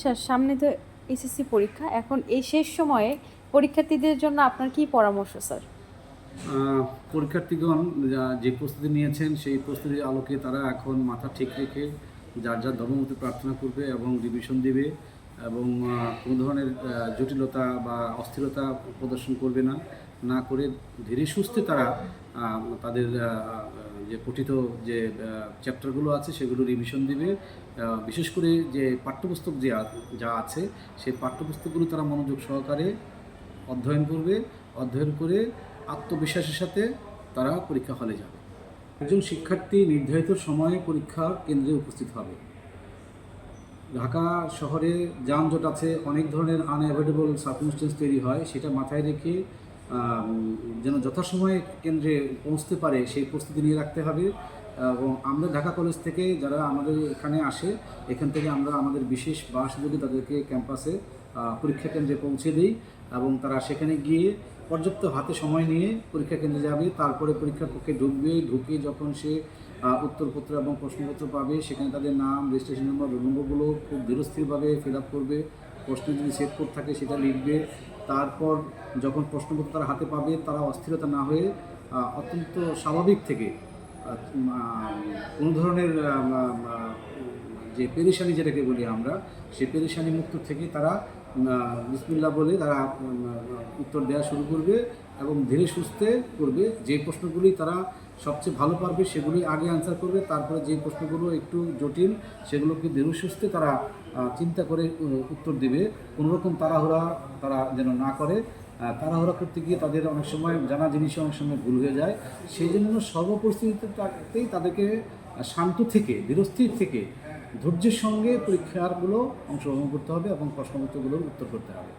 Sir সামনে তো SSC পরীক্ষা। এখন এই শেষ সময়ে পরীক্ষার্থীদের জন্য আপনার কি পরামর্শ, স্যার? পরীক্ষার্থীগণ যা- প্রস্তুতি নিয়েছেন, সেই প্রস্তুতির আলোকে তারা এখন মাথা ঠিক রেখে যার যার ধর্মমতে প্রার্থনা করবে এবং রিভিশন দিবে এবং কোনো ধরনের জটিলতা বা অস্থিরতা প্রদর্শন করবে না। না করে ধীরে সুস্থে তারা তাদের যে পঠিত যে চ্যাপ্টারগুলো আছে সেগুলো রিভিশন দিবে। বিশেষ করে যে পাঠ্যপুস্তক যে যা আছে, সেই পাঠ্যপুস্তকগুলো তারা মনোযোগ সহকারে অধ্যয়ন করবে। অধ্যয়ন করে আত্মবিশ্বাসের সাথে তারা পরীক্ষা হলে যাবে। একজন শিক্ষার্থী নির্ধারিত সময়ে পরীক্ষা কেন্দ্রে উপস্থিত হবে। ঢাকা শহরে যানজট আছে, অনেক ধরনের আনঅ্যাভয়েডেবল সার্কুমস্টেন্স তৈরি হয়, সেটা মাথায় রেখে যেন যথাসময়ে কেন্দ্রে পৌঁছতে পারে সেই প্রস্তুতি নিয়ে রাখতে হবে। এবং আমরা ঢাকা কলেজ থেকে যারা আমাদের এখানে আসে, এখান থেকে আমরা আমাদের বিশেষ বাস যোগে তাদেরকে ক্যাম্পাসে পরীক্ষা কেন্দ্রে পৌঁছে দিই এবং তারা সেখানে গিয়ে পর্যাপ্ত হাতে সময় নিয়ে পরীক্ষা কেন্দ্রে যাবে। তারপরে পরীক্ষার পক্ষে ঢুকবে, ঢুকে যখন সে উত্তরপত্র এবং প্রশ্নপত্র পাবে, সেখানে তাদের নাম রেজিস্ট্রেশন নম্বর নম্বরগুলো খুব ধীরস্থিরভাবে ফিল আপ করবে। প্রশ্ন যদি সেট কোড থাকে, সেটা লিখবে। তারপর যখন প্রশ্নপত্র তারা হাতে পাবে, তারা অস্থিরতা না হয়ে অত্যন্ত স্বাভাবিক থেকে কোনো ধরনের যে পেরেশানি যেটাকে বলি আমরা, সে পেরেশানি মুক্ত থেকে তারা বিসমিল্লা বলে তারা উত্তর দেওয়া শুরু করবে এবং ধীরে সুস্থে করবে। যে প্রশ্নগুলি তারা সবচেয়ে ভালো পারবে সেগুলি আগে আনসার করবে, তারপরে যে প্রশ্নগুলো একটু জটিল সেগুলোকে ধীরে সুস্থে তারা চিন্তা করে উত্তর দেবে। কোনোরকম তাড়াহুড়া তারা যেন না করে তাড়াহুড়া করতে গিয়ে তাদের অনেক সময় জানা জিনিস অনেক সময় ভুল হয়ে যায়। সেই জন্য সর্বপরিস্থিতিতেই তাদেরকে শান্ত থেকে ধীরস্থির থেকে ধৈর্যের সঙ্গে পরীক্ষারগুলো অংশগ্রহণ করতে হবে এবং প্রশ্নপত্রগুলোর উত্তর করতে হবে।